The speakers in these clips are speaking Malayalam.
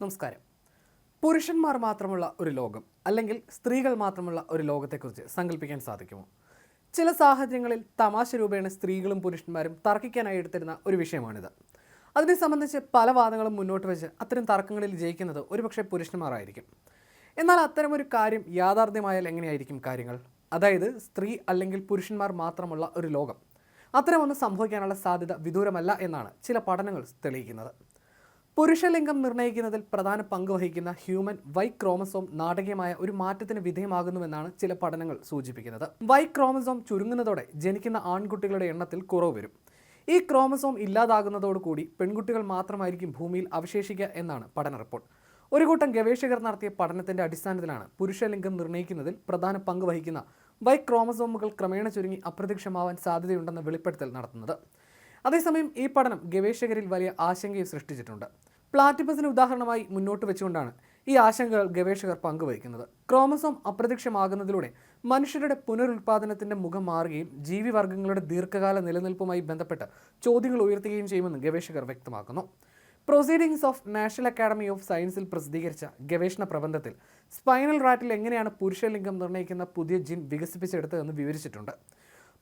നമസ്കാരം. പുരുഷന്മാർ മാത്രമുള്ള ഒരു ലോകം അല്ലെങ്കിൽ സ്ത്രീകൾ മാത്രമുള്ള ഒരു ലോകത്തെക്കുറിച്ച് സങ്കല്പിക്കാൻ സാധിക്കുമോ? ചില സാഹചര്യങ്ങളിൽ തമാശ രൂപേണ സ്ത്രീകളും പുരുഷന്മാരും തർക്കിക്കാനായി എടുത്തിരുന്ന ഒരു വിഷയമാണിത്. അതിനെ സംബന്ധിച്ച് പല വാദങ്ങളും മുന്നോട്ട് വെച്ച് അത്തരം തർക്കങ്ങളിൽ ജയിക്കുന്നത് ഒരുപക്ഷെ പുരുഷന്മാരായിരിക്കും എന്നാൽ അത്തരമൊരു കാര്യം യാഥാർത്ഥ്യമായാൽ എങ്ങനെയായിരിക്കും കാര്യങ്ങൾ? അതായത് സ്ത്രീ അല്ലെങ്കിൽ പുരുഷന്മാർ മാത്രമുള്ള ഒരു ലോകം അത്തരമൊന്നും സംഭവിക്കാനുള്ള സാധ്യത വിദൂരമല്ല എന്നാണ് ചില പഠനങ്ങൾ തെളിയിക്കുന്നത്. പുരുഷലിംഗം നിർണയിക്കുന്നതിൽ പ്രധാന പങ്ക് വഹിക്കുന്ന ഹ്യൂമൻ വൈ ക്രോമസോം നാടകീയമായ ഒരു മാറ്റത്തിന് വിധേയമാകുന്നുവെന്നാണ് ചില പഠനങ്ങൾ സൂചിപ്പിക്കുന്നത്. വൈ ക്രോമസോം ചുരുങ്ങുന്നതോടെ ജനിക്കുന്ന ആൺകുട്ടികളുടെ എണ്ണത്തിൽ കുറവ് വരും. ഈ ക്രോമസോം ഇല്ലാതാകുന്നതോടുകൂടി പെൺകുട്ടികൾ മാത്രമായിരിക്കും ഭൂമിയിൽ അവശേഷിക്കുക എന്നാണ് പഠന റിപ്പോർട്ട്. ഒരു കൂട്ടം ഗവേഷകർ നടത്തിയ പഠനത്തിന്റെ അടിസ്ഥാനത്തിലാണ് പുരുഷലിംഗം നിർണയിക്കുന്നതിൽ പ്രധാന പങ്ക് വഹിക്കുന്ന വൈ ക്രോമസോമുകൾ ക്രമേണ ചുരുങ്ങി അപ്രത്യക്ഷമാവാൻ സാധ്യതയുണ്ടെന്ന വെളിപ്പെടുത്തൽ നടത്തുന്നത്. അതേസമയം ഈ പഠനം ഗവേഷകരിൽ വലിയ ആശങ്കയും സൃഷ്ടിച്ചിട്ടുണ്ട്. പ്ലാറ്റിപ്പസിന് ഉദാഹരണമായി മുന്നോട്ട് വെച്ചുകൊണ്ടാണ് ഈ ആശങ്കകൾ ഗവേഷകർ പങ്കുവയ്ക്കുന്നത്. ക്രോമസോം അപ്രത്യക്ഷമാകുന്നതിലൂടെ മനുഷ്യരുടെ പുനരുൽപാദനത്തിന്റെ മുഖം മാറുകയും ജീവിവർഗങ്ങളുടെ ദീർഘകാല നിലനിൽപ്പുമായി ബന്ധപ്പെട്ട് ചോദ്യങ്ങൾ ഉയർത്തുകയും ചെയ്യുമെന്ന് ഗവേഷകർ വ്യക്തമാക്കുന്നു. Proceedings of national academy of സയൻസിൽ പ്രസിദ്ധീകരിച്ച ഗവേഷണ പ്രബന്ധത്തിൽ സ്പൈനൽ റാറ്റിൽ എങ്ങനെയാണ് പുരുഷലിംഗം നിർണയിക്കുന്ന പുതിയ ജിൻ വികസിപ്പിച്ചെടുത്തതെന്ന് വിവരിച്ചിട്ടുണ്ട്.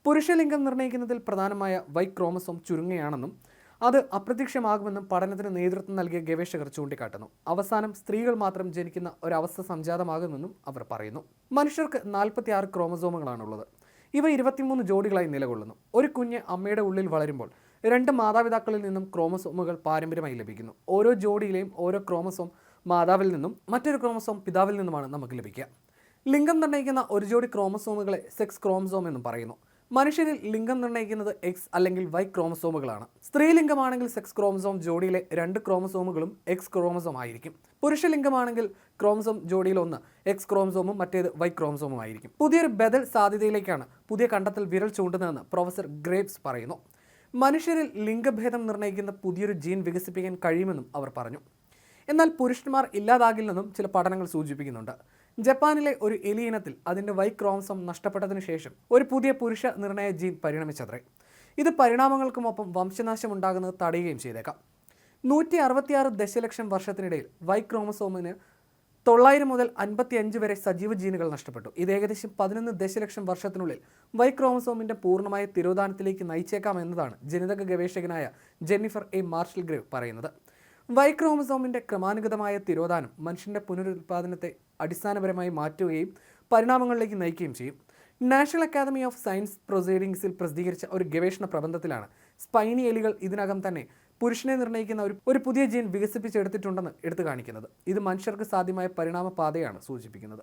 പുരുഷലിംഗം നിർണയിക്കുന്നതിൽ പ്രധാനമായ വൈ ക്രോമസോം ചുരുങ്ങുകയാണെന്നും അത് അപ്രത്യക്ഷമാകുമെന്നും പഠനത്തിന് നേതൃത്വം നൽകിയ ഗവേഷകർ ചൂണ്ടിക്കാട്ടുന്നു. അവസാനം സ്ത്രീകൾ മാത്രം ജനിക്കുന്ന ഒരവസ്ഥ സംജാതമാകുമെന്നും അവർ പറയുന്നു. മനുഷ്യർക്ക് നാൽപ്പത്തി ആറ് ക്രോമസോമുകളാണുള്ളത്. ഇവ ഇരുപത്തിമൂന്ന് ജോഡികളായി നിലകൊള്ളുന്നു. ഒരു കുഞ്ഞ് അമ്മയുടെ ഉള്ളിൽ വളരുമ്പോൾ രണ്ട് മാതാപിതാക്കളിൽ നിന്നും ക്രോമസോമുകൾ പാരമ്പര്യമായി ലഭിക്കുന്നു. ഓരോ ജോഡിയിലെയും ഓരോ ക്രോമസോം മാതാവിൽ നിന്നും മറ്റൊരു ക്രോമസോം പിതാവിൽ നിന്നുമാണ് നമുക്ക് ലഭിക്കുക. ലിംഗം നിർണയിക്കുന്ന ഒരു ജോഡി ക്രോമസോമുകളെ സെക്സ് ക്രോമസോം എന്നും പറയുന്നു. മനുഷ്യരിൽ ലിംഗം നിർണയിക്കുന്നത് എക്സ് അല്ലെങ്കിൽ വൈ ക്രോമസോമുകളാണ്. സ്ത്രീലിംഗമാണെങ്കിൽ സെക്സ് ക്രോമസോം ജോഡിയിലെ രണ്ട് ക്രോമസോമുകളും എക്സ് ക്രോമസോം ആയിരിക്കും. പുരുഷലിംഗമാണെങ്കിൽ ക്രോമസോം ജോഡിയിൽ ഒന്ന് എക്സ് ക്രോമസോമും മറ്റേത് വൈ ക്രോമസോമും ആയിരിക്കും. പുതിയൊരു ബദൽ സാധ്യതയിലേക്കാണ് പുതിയ കണ്ടെത്തൽ വിരൽ ചൂണ്ടുന്നതെന്ന് പ്രൊഫസർ ഗ്രേപ്സ് പറയുന്നു. മനുഷ്യരിൽ ലിംഗഭേദം നിർണയിക്കുന്ന പുതിയൊരു ജീൻ വികസിപ്പിക്കാൻ കഴിയുമെന്നും അവർ പറഞ്ഞു. എന്നാൽ പുരുഷന്മാർ ഇല്ലാതാകില്ലെന്നും ചില പഠനങ്ങൾ സൂചിപ്പിക്കുന്നുണ്ട്. ജപ്പാനിലെ ഒരു എലിയിനത്തിൽ അതിന്റെ വൈ ക്രോംസം നഷ്ടപ്പെട്ടതിനു ശേഷം ഒരു പുതിയ പുരുഷ നിർണയ ജീൻ പരിണമിച്ചത്രേ. ഇത് പരിണാമങ്ങൾക്കുമൊപ്പം വംശനാശം ഉണ്ടാകുന്നത് തടയുകയും ചെയ്തേക്കാം. നൂറ്റി അറുപത്തിയാറ് ദശലക്ഷം വർഷത്തിനിടയിൽ വൈ ക്രോമസോമിന് തൊള്ളായിരം മുതൽ അൻപത്തി അഞ്ച് വരെ സജീവ ജീനുകൾ നഷ്ടപ്പെട്ടു. ഇത് ഏകദേശം പതിനൊന്ന് ദശലക്ഷം വർഷത്തിനുള്ളിൽ വൈ ക്രോമസോമിന്റെ പൂർണമായ തിരോധാനത്തിലേക്ക് നയിച്ചേക്കാം എന്നതാണ് ജനിതക ഗവേഷകനായ ജെന്നിഫർ എ. മാർഷൽ ഗ്രേവ് പറയുന്നത്. വൈ ക്രോമസോമിന്റെ ക്രമാനുഗതമായ തിരോധാനം മനുഷ്യന്റെ പുനരുൽപാദനത്തെ അടിസ്ഥാനപരമായി മാറ്റുകയും പരിണാമങ്ങളിലേക്ക് നയിക്കുകയും ചെയ്യും. നാഷണൽ അക്കാദമി ഓഫ് സയൻസ് പ്രൊസീഡിങ്സിൽ പ്രസിദ്ധീകരിച്ച ഒരു ഗവേഷണ പ്രബന്ധത്തിലാണ് സ്പൈനി എലികൾ ഇതിനകം തന്നെ പുരുഷനെ നിർണയിക്കുന്ന ഒരു ഒരു പുതിയ ജീൻ വികസിപ്പിച്ചെടുത്തിട്ടുണ്ടെന്ന് എടുത്തു കാണിക്കുന്നത്. ഇത് മനുഷ്യർക്ക് സാധ്യമായ പരിണാമ പാതയാണ് സൂചിപ്പിക്കുന്നത്.